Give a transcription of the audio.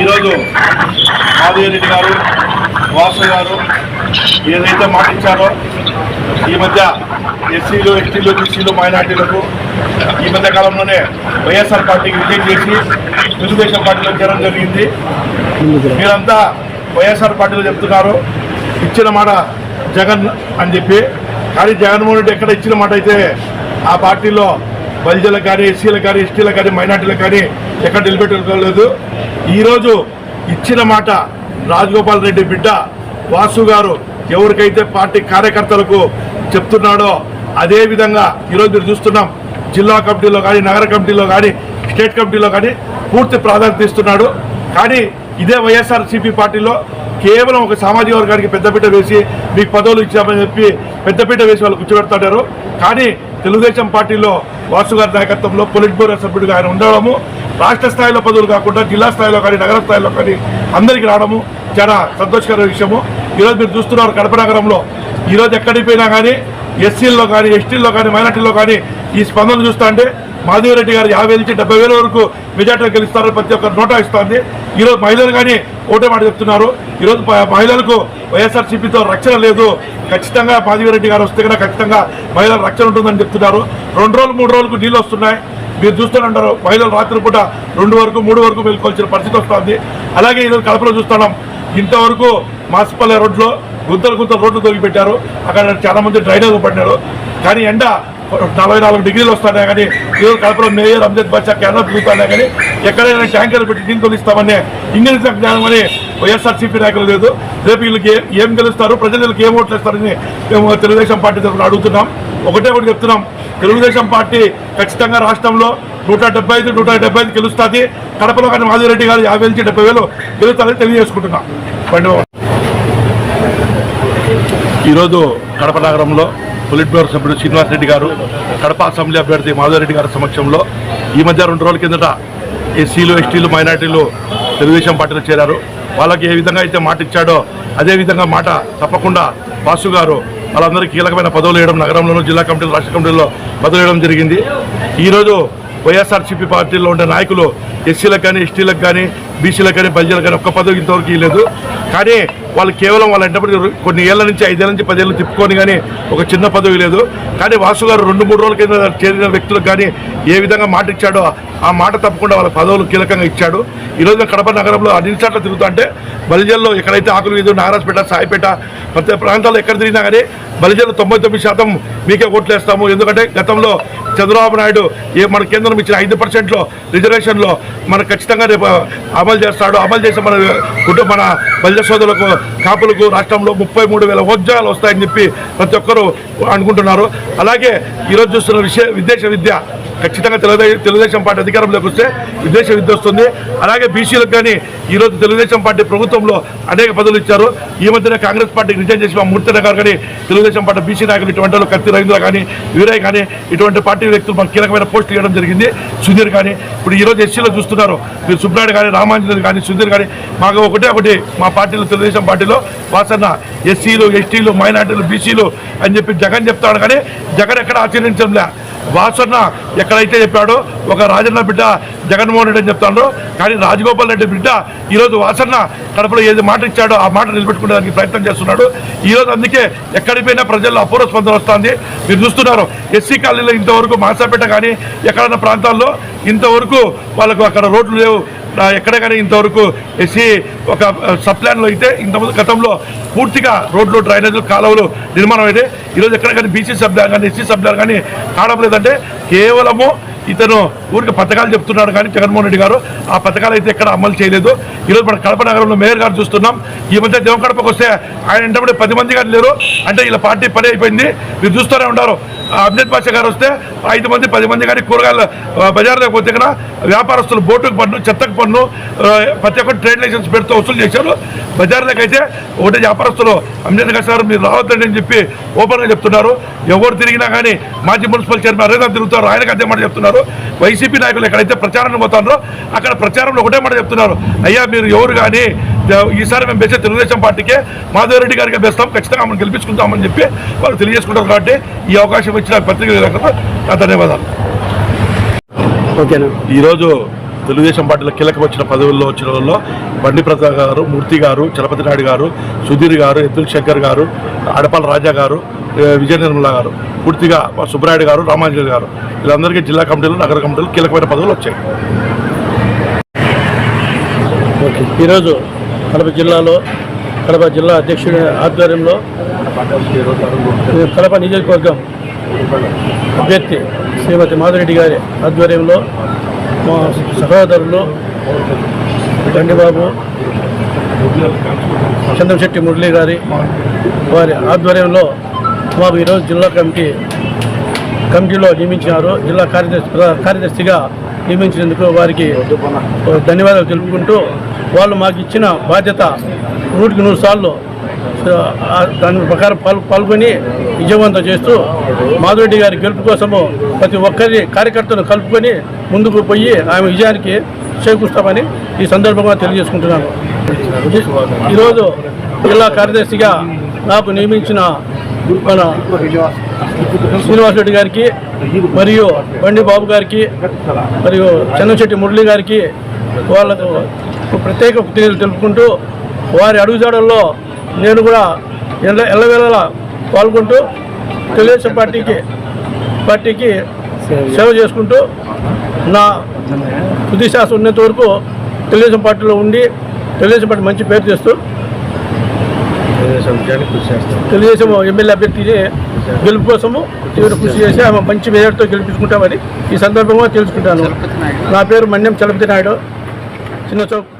ఈరోజు మాధవరెడ్డి గారు వాసు గారు ఏదైతే మాట ఇచ్చారో ఈ మధ్య ఎస్సీలు ఎస్టీలు బీసీలు మైనార్టీలకు ఈ మధ్య కాలంలోనే వైఎస్ఆర్ పార్టీకి విజయం చేసి తెలుగుదేశం పార్టీలో చేరడం జరిగింది. మీరంతా వైఎస్ఆర్ పార్టీలో చెప్తున్నారు ఇచ్చిన మాట జగన్ అని చెప్పి. కానీ జగన్మోహన్ రెడ్డి ఎక్కడ ఇచ్చిన మాట అయితే ఆ పార్టీలో బలిజలకు కానీ ఎస్సీలకు కానీ ఎస్టీలకు కానీ మైనార్టీలకు కానీ ఎక్కడ నిలబెట్టుకోలేదు ఈరోజు ఇచ్చిన మాట రాజగోపాల్ రెడ్డి బిడ్డ వాసు గారు ఎవరికైతే పార్టీ కార్యకర్తలకు చెప్తున్నాడో అదే విధంగా ఈరోజు మీరు చూస్తున్నాం జిల్లా కమిటీలో కానీ నగర కమిటీలో కానీ స్టేట్ కమిటీలో కానీ పూర్తి ప్రాధాన్యత ఇస్తున్నాడు. కానీ ఇదే వైఎస్ఆర్సీపీ పార్టీలో కేవలం ఒక సామాజిక వర్గానికి పెద్దపీట వేసి మీకు పదవులు ఇచ్చామని చెప్పి పెద్దపీట వేసి వాళ్ళు కూర్చోబెడతాడారు కానీ తెలుగుదేశం పార్టీలో వాసు గారి నాయకత్వంలో పొలిట్ బ్యూరో సభ్యుడిగా ఆయన ఉండడము రాష్ట్ర స్థాయిలో పదవులు కాకుండా జిల్లా స్థాయిలో కానీ నగర స్థాయిలో కానీ అందరికీ రావడము చాలా సంతోషకర విషయము. ఈరోజు మీరు చూస్తున్నారు కడప నగరంలో. ఈరోజు ఎక్కడికి పోయినా కానీ ఎస్సీల్లో కానీ ఎస్టీల్లో కానీ మైనార్టీల్లో కానీ ఈ స్పందన చూస్తా అంటే మాధవరెడ్డి గారు యాభై నుంచి డెబ్బై వేల వరకు మెజార్టీ గెలుస్తారని ప్రతి ఒక్క నోటా ఇస్తుంది. ఈరోజు మహిళలు కానీ ఓటే మాట చెప్తున్నారు. ఈరోజు మహిళలకు వైఎస్ఆర్సీపీతో రక్షణ లేదు. ఖచ్చితంగా మాధవరెడ్డి గారు వస్తే కనుక ఖచ్చితంగా మహిళల రక్షణ ఉంటుందని చెప్తున్నారు. రెండు రోజులు మూడు రోజులకు నీళ్ళు వస్తున్నాయి. మీరు చూస్తూనే మహిళలు రాత్రిపూట రెండు వరకు మూడు వరకు వెళ్ళుకోవాల్సిన పరిస్థితి వస్తుంది. అలాగే ఈరోజు కడపలో చూస్తున్నాం ఇంతవరకు మాసిపల్లె రోడ్లో గుంతలు గుంతలు రోడ్లు తొలిపెట్టారు అక్కడ చాలా మంది డ్రైనేజ్ పడినారు. కానీ ఎండ నలభై నాలుగు డిగ్రీలు వస్తున్నాయి కానీ ఈరోజు కడపలో మేయర్ అమ్జద్ బాషా క్యానర్ తిరుగుతున్నాయి కానీ ఎక్కడైనా ట్యాంకర్ పెట్టి నీళ్ళు తొలిస్తామని ఇంగిలీష్ జ్ఞానం అని వైఎస్ఆర్సీపీ నాయకులు లేదు. రేపు వీళ్ళకి ఏం గెలుస్తారు? ప్రజలకు ఏం ఓట్లు వేస్తారని మేము తెలుగుదేశం పార్టీ తరఫున అడుగుతున్నాం. ఒకటే ఒకటి చెప్తున్నాం. తెలుగుదేశం పార్టీ ఖచ్చితంగా రాష్ట్రంలో నూట డెబ్బై ఐదు నూట డెబ్బై ఐదు గెలుస్తుంది. కడపలో కానీ మాధవరెడ్డి గారు యాభై నుంచి డెబ్బై వేలు గెలుస్తారని తెలియజేసుకుంటున్నాం. ఈరోజు కడప నగరంలో పొలిట్ బ్యూరో సభ్యుడు శ్రీనివాస్ రెడ్డి గారు కడప అసెంబ్లీ అభ్యర్థి మాధవరెడ్డి గారి సమక్షంలో ఈ మధ్య రెండు రోజుల కిందట ఎస్సీలు ఎస్టీలు మైనార్టీలు తెలుగుదేశం పార్టీలో చేరారు. వాళ్ళకి ఏ విధంగా అయితే మాట ఇచ్చాడో అదేవిధంగా మాట తప్పకుండా వాసు గారు వాళ్ళందరికీ కీలకమైన పదవులు వేయడం నగరంలోనూ జిల్లా కమిటీలు రాష్ట్ర కమిటీల్లో పదవులు వేయడం జరిగింది. ఈరోజు వైఎస్ఆర్సీపీ పార్టీలో ఉండే నాయకులు ఎస్సీలకు కానీ ఎస్టీలకు కానీ బీసీలకు కానీ బల్జీలకు కానీ ఒక్క పదవి ఇంతవరకు ఇవ్వలేదు. కానీ వాళ్ళు కేవలం వాళ్ళ ఎంటబడి కొన్ని ఏళ్ళ నుంచి ఐదేళ్ళ నుంచి పదేళ్ళు తిప్పుకొని కానీ ఒక చిన్న పదవి లేదు. కానీ వాసు గారు రెండు మూడు రోజుల కింద చేరిన వ్యక్తులకు కానీ ఏ విధంగా మాట ఇచ్చాడో ఆ మాట తప్పకుండా వాళ్ళ పదవులు కీలకంగా ఇచ్చాడు. ఈరోజు కడప నగరంలో అన్ని చోట్ల తిరుగుతుంటే బలిజల్లో ఎక్కడైతే ఆకులు వీధి నారాజపేట సాయిపేట ప్రతి ప్రాంతాల్లో ఎక్కడ తిరిగినా కానీ బలిజల్లో తొంభై తొమ్మిది శాతం మీకే ఓట్లేస్తాము. ఎందుకంటే గతంలో చంద్రబాబు నాయుడు ఏ మన కేంద్రం ఇచ్చిన ఐదు పర్సెంట్లో రిజర్వేషన్లో మన ఖచ్చితంగా రేపు అమలు చేస్తాడు. అమలు చేసి మన కుటుంబ మన బలిజ సోదరులకు కాపులకు రాష్ట్రంలో ముప్పై మూడు వేల ఉద్యోగాలు వస్తాయని చెప్పి ప్రతి ఒక్కరూ అనుకుంటున్నారు. అలాగే ఈరోజు చూస్తున్న విషయ విదేశ విద్య ఖచ్చితంగా తెలుగుదేశం పార్టీ అధికారంలోకి వస్తే విదేశ విద్య వస్తుంది. అలాగే బీసీలకు కానీ ఈరోజు తెలుగుదేశం పార్టీ ప్రభుత్వంలో అనేక పదవులు ఇచ్చారు. ఈ మధ్యన కాంగ్రెస్ పార్టీకి రిజైన్ చేసి మా మూర్తి గారు కానీ తెలుగుదేశం పార్టీ బీసీ నాయకులు ఇటువంటి వాళ్ళు కత్తి రవీంద్ర కానీ వీరయ్య కానీ ఇటువంటి పార్టీ వ్యక్తులు మాకు కీలకమైన పోస్టులు ఇవ్వడం జరిగింది. సుధీర్ కానీ ఇప్పుడు ఈరోజు ఎస్సీలో చూస్తున్నారు. మీరు సుబ్రాయుడు కానీ రామాంజనేయులు కానీ సుధీర్ కానీ మాకు ఒకటే ఒకటి మా పార్టీలో తెలుగుదేశం పార్టీలో వాసన్న ఎస్సీలు ఎస్టీలు మైనార్టీలు బీసీలు అని చెప్పి జగన్ చెప్తాడు కానీ జగన్ ఎక్కడ ఆచరించడంలే. వాసన్న ఎక్కడైతే చెప్పాడో ఒక రాజన్న బిడ్డ జగన్మోహన్ రెడ్డి అని చెప్తాడో కానీ రాజగోపాల్ రెడ్డి బిడ్డ ఈరోజు వాసన్న కడపలో ఏది మాట ఇచ్చాడో ఆ మాట నిలబెట్టుకునేదానికి ప్రయత్నం చేస్తున్నాడు. ఈరోజు అందుకే ఎక్కడిపోయినా ప్రజల్లో అపూర్వ స్పందన వస్తుంది. మీరు చూస్తున్నారు ఎస్సీ కాలనీలో ఇంతవరకు మాసాపేట కానీ ఎక్కడన్నా ప్రాంతాల్లో ఇంతవరకు వాళ్ళకు అక్కడ రోడ్లు లేవు. ఎక్కడ కానీ ఇంతవరకు ఎస్సీ ఒక సబ్ అయితే ఇంతకుముందు గతంలో పూర్తిగా రోడ్లు డ్రైనేజీలు కాలువలు నిర్మాణం అయితే ఈరోజు ఎక్కడ కానీ బీసీ సబ్ కానీ ఎస్సీ సబ్ కానీ కావడం లేదంటే కేవలము ఇతను ఊరికి పథకాలు చెప్తున్నాడు కానీ జగన్మోహన్ రెడ్డి గారు ఆ పథకాలు అయితే ఎక్కడ అమలు చేయలేదు. ఈరోజు మన కడప నగరంలో మేయర్ గారు చూస్తున్నాం. ఈ మధ్య దేవం కడపకు వస్తే ఆయన వెంటబడి పది మంది గారు లేరు. అంటే ఇలా పార్టీ పని అయిపోయింది. మీరు చూస్తూనే ఉన్నారు. అమ్జద్ పాష గారు వస్తే ఐదు మంది పది మంది కానీ కూరగాయల బజార్లోకి పోతే ఇక్కడ వ్యాపారస్తులు బోటుకు పన్ను చెత్తకు పన్ను ప్రతి ఒక్కటి ట్రేడ్ లైసెన్స్ పెడుతూ వసూలు చేశారు. బజార్లోకి అయితే ఒకటే వ్యాపారస్తులు అమ్జద్ బాషా గారు మీరు రావద్దండి అని చెప్పి ఓపెన్గా చెప్తున్నారు. ఎవరు తిరిగినా కానీ మాజీ మున్సిపల్ చైర్మన్ అరేదా తిరుగుతారు. ఆయనకు అదే మాట చెప్తున్నారు. వైసీపీ నాయకులు ఎక్కడైతే ప్రచారానికి పోతున్నారో అక్కడ ప్రచారంలో ఒకటే మాట చెప్తున్నారు. అయ్యా మీరు ఎవరు కానీ ఈసారి మేము బెస్ట్ తెలుగుదేశం పార్టీకే మాధవరెడ్డి గారికి బెస్తాం. ఖచ్చితంగా మనం గెలిపించుకుంటామని చెప్పి వాళ్ళు తెలియజేసుకుంటారు కాబట్టి ఈ అవకాశం ఇచ్చిన పత్రిక నా ధన్యవాదాలు. ఓకేనా? ఈరోజు తెలుగుదేశం పార్టీలో కీలకం వచ్చిన పదవుల్లో వచ్చిన వాళ్ళలో బండి ప్రసాద్ గారు మూర్తి గారు చలపతి నాయుడు గారు సుధీర్ గారు ఎద్దుల శంకర్ గారు అడపాల రాజా గారు విజయ నిర్మల గారు పూర్తిగా మా సుబ్బరాయుడు గారు రామాంజలి గారు వీళ్ళందరికీ జిల్లా కమిటీలు నగర కమిటీలు కీలకమైన పదవులు వచ్చాయి. ఓకే. ఈరోజు కడప జిల్లాలో కడప జిల్లా అధ్యక్షుడి ఆధ్వర్యంలో కడప నియోజకవర్గం అభ్యర్థి శ్రీమతి మాధురెడ్డి గారి ఆధ్వర్యంలో మా సహోదరులు బండిబాబు చంద్రశెట్టి మురళి గారి వారి ఆధ్వర్యంలో మాకు ఈరోజు జిల్లా కమిటీ కమిటీలో నియమించినారు. జిల్లా కార్యదర్శి కార్యదర్శిగా నియమించినందుకు వారికి ధన్యవాదాలు తెలుపుకుంటూ వాళ్ళు మాకు ఇచ్చిన బాధ్యత నూటికి నూరు సార్లు దాని ప్రకారం పాల్ పాల్గొని విజయవంతం చేస్తూ మాధురెడ్డి గారి గెలుపు కోసము ప్రతి ఒక్కరి కార్యకర్తలు కలుపుకొని ముందుకు పోయి ఆమె విజయానికి చేకూరుస్తామని ఈ సందర్భంగా తెలియజేసుకుంటున్నాను. ఈరోజు జిల్లా కార్యదర్శిగా నాకు నియమించిన మన శ్రీనివాసరెడ్డి గారికి మరియు బండి బాబు గారికి మరియు చంద్రశెట్టి మురళి గారికి వాళ్ళకు ప్రత్యేక కృతజ్ఞతలు తెలుపుకుంటూ వారి అడుగుజాడల్లో నేను కూడా ఎల్ల ఎల్లవేళలా పాల్గొంటూ తెలుగుదేశం పార్టీకి పార్టీకి సేవ చేసుకుంటూ నా తుది శ్వాస ఉన్నంత వరకు తెలుగుదేశం పార్టీలో ఉండి తెలుగుదేశం పార్టీ మంచి పేరు చేస్తూ తెలుగుదేశం ఎమ్మెల్యే అభ్యర్థిని గెలుపు కోసము తీవ్ర కృషి చేసి ఆమె మంచి మెజార్టీతో గెలిపించుకుంటామని ఈ సందర్భంగా తెలుసుకుంటాను. నా పేరు మన్యం చలపతి నాయుడు. చిన్న చౌక్